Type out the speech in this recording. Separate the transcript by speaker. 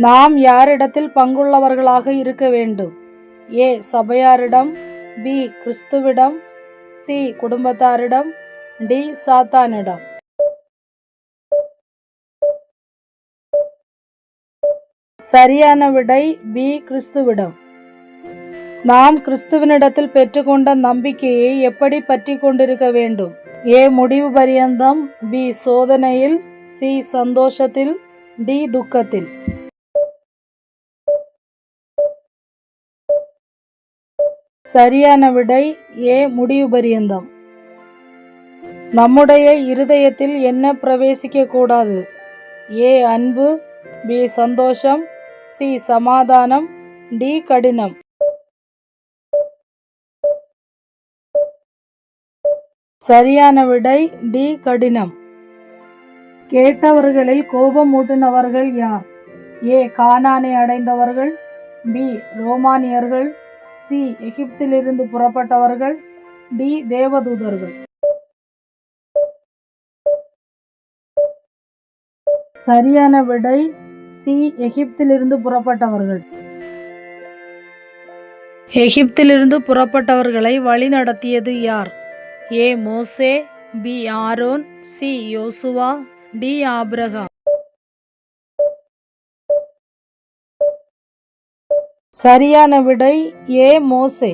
Speaker 1: நாம் யாரிடத்தில் பங்குள்ளவர்களாக இருக்க வேண்டும்? ஏ. சபையாரிடம் பி. கிறிஸ்துவிடம் சி. குடும்பத்தாரிடம் டி. சாத்தானிடம். சரியான விடை பி. கிறிஸ்துவிடம். நாம் கிறிஸ்துவனிடத்தில் பெற்றுக்கொண்ட நம்பிக்கையை எப்படி பற்றி கொண்டிருக்க வேண்டும்? ஏ. முடிவு பரியந்தம் பி. சோதனையில் சி. சந்தோஷத்தில் டி. துக்கத்தில். சரியான விடை ஏ முடிவு பரியந்தம் நம்முடைய இருதயத்தில் என்ன பிரவேசிக்க கூடாது? ஏ அன்பு பி சந்தோஷம் சி சமாதானம் டி கடினம். சரியான விடை டி கடினம். கேட்டவர்களில் கோபம் ஊட்டினவர்கள் யார்? ஏ கானானை அடைந்தவர்கள் பி ரோமானியர்கள் சி எகிப்திலிருந்து புறப்பட்டவர்கள் டி தேவதூதர்கள். சரியான விடை சி எகிப்திலிருந்து புறப்பட்டவர்கள். எகிப்திலிருந்து புறப்பட்டவர்களை வழிநடத்தியது யார்? ஏ மோசே பி ஆரோன் சி யோசுவா டி ஆப்ரஹா சரியான விடை ஏ மோசே.